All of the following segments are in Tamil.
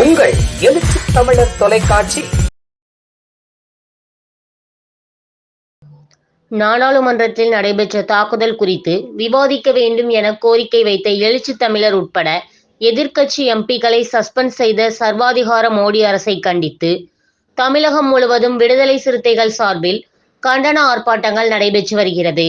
உங்கள் எழுச்சி தமிழர் தொலைக்காட்சி. நாடாளுமன்றத்தில் நடைபெற்ற தாக்குதல் குறித்து விவாதிக்க வேண்டும் என கோரிக்கை வைத்த எழுச்சி தமிழர் உட்பட எதிர்க்கட்சி எம்பிக்களை சஸ்பெண்ட் செய்த சர்வாதிகார மோடி அரசை கண்டித்து தமிழகம் முழுவதும் விடுதலை சிறுத்தைகள் சார்பில் கண்டன ஆர்ப்பாட்டங்கள் நடைபெற்று வருகிறது.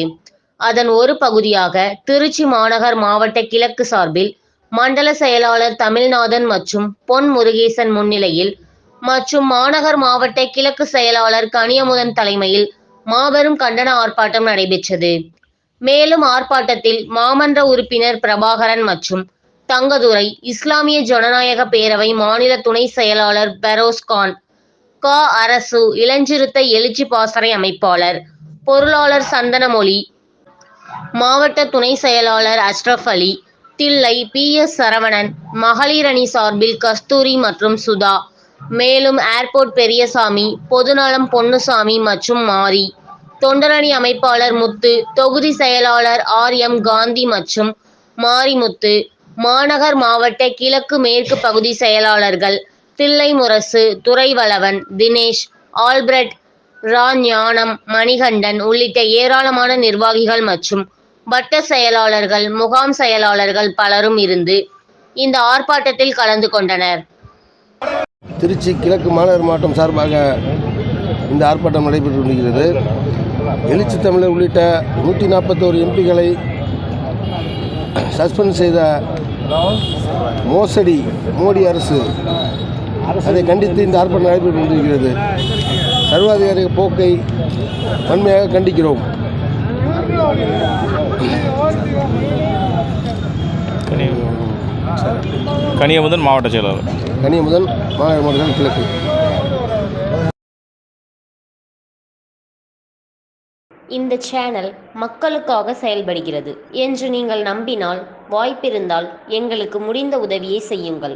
அதன் ஒரு பகுதியாக திருச்சி மாநகர் மாவட்ட கிழக்கு சார்பில் மண்டல செயலாளர் தமிழ்நாதன் மற்றும் பொன் முருகேசன் முன்னிலையில் மற்றும் மாநகர் மாவட்ட கிழக்கு செயலாளர் கனியமுதன் தலைமையில் மாபெரும் கண்டன ஆர்ப்பாட்டம் நடைபெற்றது. மேலும் ஆர்ப்பாட்டத்தில் மாமன்ற உறுப்பினர் பிரபாகரன் மற்றும் தங்கதுரை இஸ்லாமிய ஜனநாயக பேரவை மாநில துணை செயலாளர் பெரோஸ் கான் க. அரசு இளஞ்சிறுத்த எழுச்சி பாசறை அமைப்பாளர் பொருளாளர் சந்தனமொழி மாவட்ட துணை செயலாளர் அஷ்ரஃப் அலி தில்லை பி. எஸ். சரவணன் மகளிர் அணி சார்பில் கஸ்தூரி மற்றும் சுதா. மேலும் ஏர்போர்ட் பெரியசாமி பொதுநலம் பொன்னுசாமி மற்றும் மாரி. தொண்டரணி அமைப்பாளர் முத்து தொகுதி செயலாளர் ஆர். எம். காந்தி மற்றும் மாரிமுத்து மாநகர் மாவட்ட கிழக்கு மேற்கு பகுதி செயலாளர்கள் தில்லை முரசு துறைவளவன் தினேஷ் ஆல்பிரட் ரா ஞானம் மணிகண்டன் உள்ளிட்ட ஏராளமான நிர்வாகிகள் மற்றும் வட்ட செயலாளர்கள் முகாம் செயலாளர்கள் பலரும் இருந்து இந்த ஆர்ப்பாட்டத்தில் கலந்து கொண்டனர். திருச்சி கிழக்கு மாநகர் மாவட்டம் சார்பாக இந்த ஆர்ப்பாட்டம் நடைபெற்று வருகிறது எழுச்சி தமிழர் உள்ளிட்ட நூற்றி நாற்பத்தோரு எம்பிகளை சஸ்பெண்ட் செய்த மோசடி மோடி அரசு அதை கண்டித்து இந்த ஆர்ப்பாட்டம் நடைபெற்று கொண்டிருக்கிறது. சர்வாதிகார போக்கை வன்மையாக கண்டிக்கிறோம். கனியமுதன் மாவட்ட செயலாளர். கனியமுதன் மாநகர் மாவட்டம் கிழக்கு. இந்த சேனல் மக்களுக்காக செயல்படுகிறது என்று நீங்கள் நம்பினால் வாய்ப்பிருந்தால் எங்களுக்கு முடிந்த உதவியை செய்யுங்கள்.